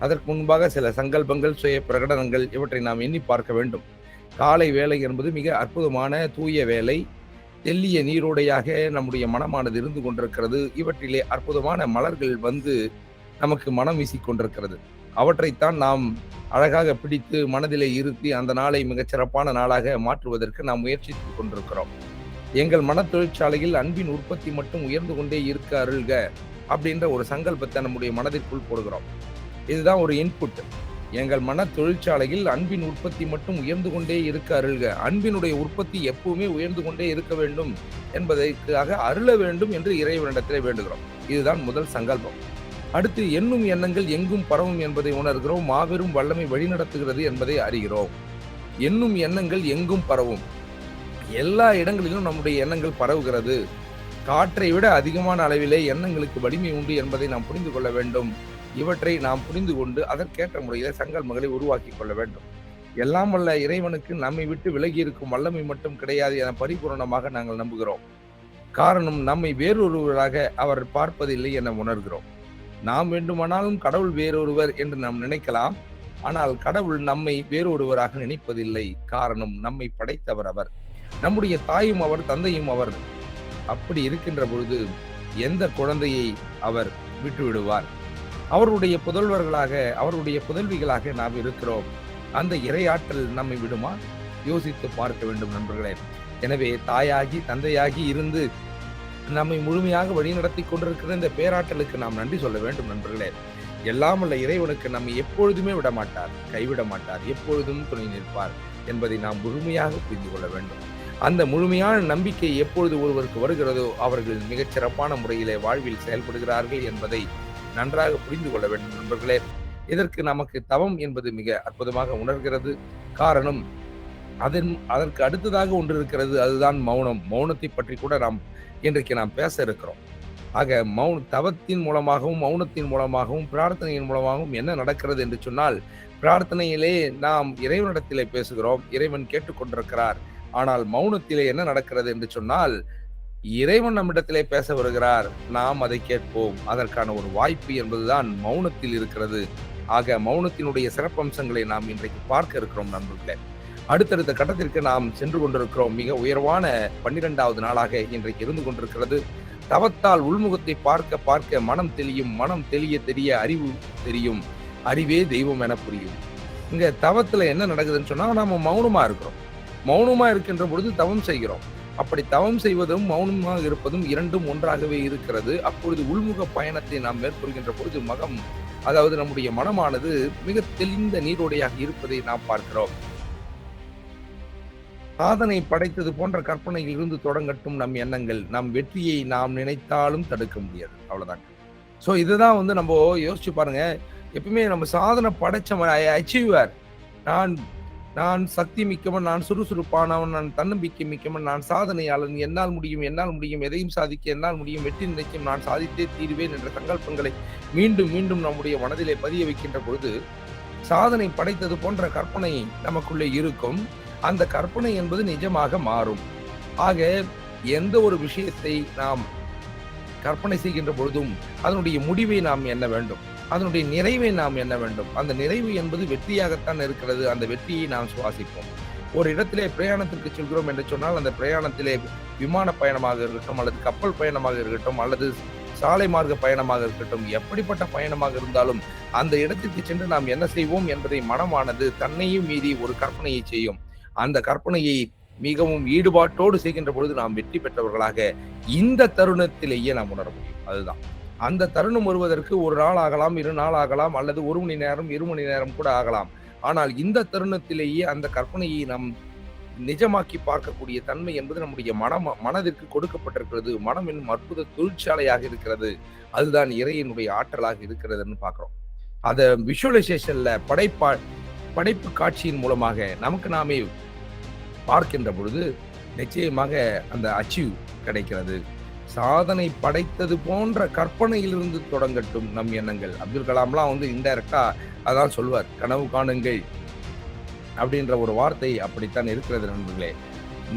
அதற்கு முன்பாக சில சங்கல்பங்கள் சுய பிரகடனங்கள் இவற்றை நாம் எண்ணி பார்க்க வேண்டும். காலை வேலை என்பது மிக அற்புதமான தூய வேலை. தெல்லிய நீரோடையாக நம்முடைய மனமானது இருந்து கொண்டிருக்கிறது. இவற்றிலே அற்புதமான மலர்கள் வந்து நமக்கு மனம் வீசிக் கொண்டிருக்கிறது. அவற்றைத்தான் நாம் அழகாக பிடித்து மனதிலே இருத்தி அந்த நாளை மிகச் சிறப்பான நாளாக மாற்றுவதற்கு நாம் முயற்சித்துக் கொண்டிருக்கிறோம். எங்கள் மன தொழிற்சாலையில் அன்பின் உற்பத்தி மட்டும் உயர்ந்து கொண்டே இருக்க அருள்க அப்படின்ற ஒரு சங்கல்பத்தை நம்முடைய மனதிற்குள் போடுகிறோம். இதுதான் ஒரு இன்புட் எங்கள் மன தொழிற்சாலையில் அன்பின் உற்பத்தி மட்டும் உயர்ந்து கொண்டே இருக்க அருள்க. அன்பினுடைய உற்பத்தி எப்பவுமே உயர்ந்து கொண்டே இருக்க வேண்டும் என்பதற்காக அருள வேண்டும் என்று இறைவனிடத்திலே வேண்டுகிறோம். இதுதான் முதல் சங்கல்பம். அடுத்து எண்ணும் எண்ணங்கள் எங்கும் பரவும் என்பதை உணர்கிறோம். மாபெரும் வல்லமை வழிநடத்துகிறது என்பதை அறிகிறோம். எண்ணும் எண்ணங்கள் எங்கும் பரவும். எல்லா இடங்களிலும் நம்முடைய எண்ணங்கள் பரவுகிறது. காற்றை விட அதிகமான அளவிலே எண்ணங்களுக்கு வலிமை உண்டு என்பதை நாம் புரிந்து கொள்ள வேண்டும். இவற்றை நாம் புரிந்து கொண்டு அதற்கேற்ற முறையில் சங்கல்மங்களை உருவாக்கி கொள்ள வேண்டும். எல்லாம் வல்ல இறைவனுக்கு நம்மை விட்டு விலகி இருக்கும் வல்லமை மட்டும் கிடையாது என பரிபூரணமாக நாங்கள் நம்புகிறோம். காரணம் நம்மை வேறொருவராக அவர் பார்ப்பதில்லை என உணர்கிறோம். நாம் வேண்டுமானாலும் கடவுள் வேறொருவர் என்று நாம் நினைக்கலாம். ஆனால் கடவுள் நம்மை வேறொருவராக நினைப்பதில்லை. காரணம் நம்மை படைத்தவர் அவர். நம்முடைய தாயும் அவர் தந்தையும் அவர். அப்படி இருக்கின்ற பொழுது எந்த குழந்தையை அவர் விட்டுவிடுவார்? அவருடைய புதல்வர்களாக அவருடைய புதல்விகளாக நாம் இருக்கிறோம். அந்த இறையாற்றல் நம்மை விடுமா? யோசித்து பார்க்க வேண்டும் நண்பர்களே. எனவே தாயாகி தந்தையாகி இருந்து நம்மை முழுமையாக வழிநடத்தி கொண்டிருக்கிற இந்த பேராற்றலுக்கு நாம் நன்றி சொல்ல வேண்டும் நண்பர்களே. எல்லாம் உள்ள இறைவனுக்கு நம்மை எப்பொழுதுமே விட மாட்டார் கைவிட மாட்டார் எப்பொழுதும் துணை நிற்பார் என்பதை நாம் முழுமையாக புரிந்து கொள்ள வேண்டும். அந்த முழுமையான நம்பிக்கை எப்பொழுது ஒருவருக்கு வருகிறதோ அவர்கள் மிகச் சிறப்பான முறையிலே வாழ்வில் செயல்படுகிறார்கள் என்பதை நன்றாக புரிந்து கொள்ள வேண்டும் நண்பர்களே. இதற்கு நமக்கு தவம் என்பது மிக அற்புதமாக உணர்கிறது. காரணம் அதன் அதற்கு அடுத்ததாக ஒன்று இருக்கிறது அதுதான் மௌனம். மௌனத்தை பற்றி கூட நாம் இன்றைக்கு நாம் பேச இருக்கிறோம். ஆக மௌன தவத்தின் மூலமாகவும் மௌனத்தின் மூலமாகவும் பிரார்த்தனையின் மூலமாகவும் என்ன நடக்கிறது என்று சொன்னால் பிரார்த்தனையிலே நாம் இறைவனிடத்திலே பேசுகிறோம் இறைவன் கேட்டுக்கொண்டிருக்கிறார். ஆனால் மௌனத்திலே என்ன நடக்கிறது என்று சொன்னால் இறைவன் நம்மிடத்திலே பேச வருகிறார். நாம் அதை கேட்போம். அதற்கான ஒரு வாய்ப்பு என்பதுதான் மௌனத்தில் இருக்கிறது. ஆக மௌனத்தினுடைய சிறப்பம்சங்களை நாம் இன்றைக்கு பார்க்க இருக்கிறோம் நண்பர்களே. அடுத்தடுத்த கட்டத்திற்கு நாம் சென்று கொண்டிருக்கிறோம். மிக உயர்வான பன்னிரெண்டாவது நாளாக இன்றைக்கு இருந்து கொண்டிருக்கிறது. தவத்தால் உள்முகத்தை பார்க்க பார்க்க மனம் தெளியும். மனம் தெளிய தெரிய அறிவு தெரியும். அறிவே தெய்வம் என புரியும். இங்க தவத்துல என்ன நடக்குதுன்னு சொன்னா நாம மௌனமா இருக்கிறோம். மௌனமா இருக்கின்ற பொழுது தவம் செய்கிறோம். அப்படி தவம் செய்வதும் மௌனமாக இருப்பதும் இரண்டும் ஒன்றாகவே இருக்கிறது அப்பொழுது உள்முக பயணத்தை நாம் மேற்கொள்கின்ற பொழுது மகம் அதாவது நம்முடைய மனமானது மிக தெளிந்த நீரோடையாக இருப்பதை நாம் பார்க்கிறோம் சாதனை படைத்தது போன்ற கற்பனையில் இருந்து தொடங்கட்டும் நம் எண்ணங்கள் நம் வெற்றியை நாம் நினைத்தாலும் தடுக்க முடியாது அவ்வளவுதான் ஸோ இதுதான் வந்து நம்ம யோசிச்சு பாருங்க எப்பவுமே நம்ம சாதனை படைச்சவன் அச்சீவர் நான் நான் சக்தி மிக்கவன் நான் சுறுசுறுப்பானவன் நான் தன்னம்பிக்கை மிக்கவன் நான் சாதனையாளன். என்னால் முடியும் என்னால் முடியும் எதையும் சாதிக்க என்னால் முடியும் வெற்றி நினைக்கும் நான் சாதித்தே தீருவேன் என்ற சங்கல்பங்களை மீண்டும் மீண்டும் நம்முடைய மனதிலே பதிய வைக்கின்ற பொழுது சாதனை படைத்தது போன்ற கற்பனை நமக்குள்ளே இருக்கும். அந்த கற்பனை என்பது நிஜமாக மாறும். ஆக எந்த ஒரு விஷயத்தை நாம் கற்பனை செய்கின்ற பொழுதும் அதனுடைய முடிவை நாம் எண்ண வேண்டும். அதனுடைய நிறைவை நாம் எண்ண வேண்டும். அந்த நிறைவு என்பது வெற்றியாகத்தான் இருக்கிறது. அந்த வெற்றியை நாம் சுவாசிப்போம். ஒரு இடத்திலே பிரயாணத்திற்கு செல்கிறோம் என்று சொன்னால் அந்த பிரயாணத்திலே விமான பயணமாக இருக்கட்டும் அல்லது கப்பல் பயணமாக இருக்கட்டும் அல்லது சாலை மார்க்க பயணமாக இருக்கட்டும் எப்படிப்பட்ட பயணமாக இருந்தாலும் அந்த இடத்திற்கு சென்று நாம் என்ன செய்வோம் என்பதை மனமானது தன்னையும் மீறி ஒரு கற்பனையை செய்யும். அந்த கற்பனையை மிகவும் ஈடுபாட்டோடு செய்கின்ற பொழுது நாம் வெற்றி பெற்றவர்களாக இந்த தருணத்திலேயே நாம் உணர முடியும். அதுதான். அந்த தருணம் வருவதற்கு ஒரு நாள் ஆகலாம் இரு நாள் ஆகலாம் அல்லது ஒரு மணி நேரம் இரு மணி நேரம் கூட ஆகலாம். ஆனால் இந்த தருணத்திலேயே அந்த கற்பனையை நாம் நிஜமாக்கி பார்க்கக்கூடிய தன்மை என்பது நம்முடைய மனம் மனதிற்கு கொடுக்கப்பட்டிருக்கிறது. மனம் என்னும் அற்புத தொழிற்சாலையாக இருக்கிறது. அதுதான் இறையினுடைய ஆற்றலாக இருக்கிறதுன்னு பார்க்குறோம். அதை விஷுவலைசேஷன்ல படைப்பா படைப்பு காட்சியின் மூலமாக நமக்கு நாமே பார்க்கின்ற பொழுது நிச்சயமாக அந்த அச்சீவ் கிடைக்கிறது. சாதனை படைத்தது போன்ற கற்பனையிலிருந்து தொடங்கட்டும் நம் எண்ணங்கள். அப்துல் கலாம்லாம் வந்து இன்டைரக்டா அதான் சொல்வார் கனவு காணுங்கள் அப்படின்ற ஒரு வார்த்தை அப்படித்தான் இருக்கிறது நண்பர்களே.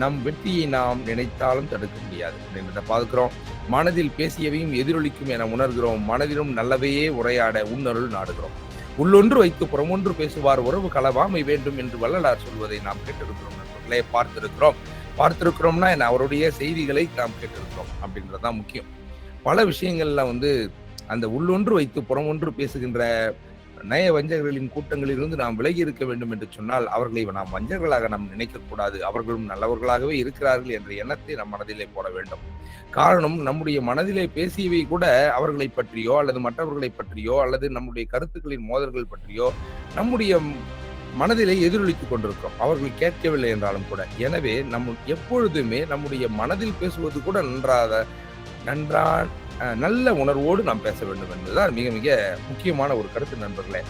நம் வெற்றியை நாம் நினைத்தாலும் தடுக்க முடியாது அப்படின்றத பார்க்கிறோம். மனதில் பேசியவையும் எதிரொலிக்கும் என உணர்கிறோம். மனதிலும் நல்லவையே உரையாட உன்னருள் நாடுகிறோம். உள்ளொன்று வைத்து புறமொன்று பேசுவார். உறவு களவாமை வேண்டும் என்று வள்ளலார் சொல்வதை நாம் கேட்டிருக்கிறோம் நண்பர்களே பார்த்திருக்கிறோம். பார்த்திருக்கிறோம்னா என்ன அவருடைய செய்திகளை நாம் கேட்டிருக்கிறோம் அப்படின்றதுதான் முக்கியம். பல விஷயங்கள்ல வந்து அந்த உள்ளொன்று வைத்து புறமொன்று பேசுகின்ற நய வஞ்சகர்களின் கூட்டங்களிலிருந்து நாம் விலகி இருக்க வேண்டும் என்று சொன்னால் அவர்களை நாம் வஞ்சகர்களாக நாம் நினைக்கக்கூடாது. அவர்களும் நல்லவர்களாகவே இருக்கிறார்கள் என்ற எண்ணத்தை நம் மனதிலே போட வேண்டும். காரணம் நம்முடைய மனதிலே பேசியவை கூட அவர்களை பற்றியோ அல்லது மற்றவர்களை பற்றியோ அல்லது நம்முடைய கருத்துக்களின் மோதல்கள் பற்றியோ நம்முடைய மனதிலே எதிரொலித்துக் கொண்டிருக்கிறோம். அவர்கள் கேட்கவில்லை என்றாலும் கூட. எனவே நம்ம எப்பொழுதுமே நம்முடைய மனதில் பேசுவது கூட நன்றாக நன்றா நல்ல உணர்வோடு நாம் பேச வேண்டும் என்பதுதான் மிக மிக முக்கியமான ஒரு கருத்து நண்பர்களே.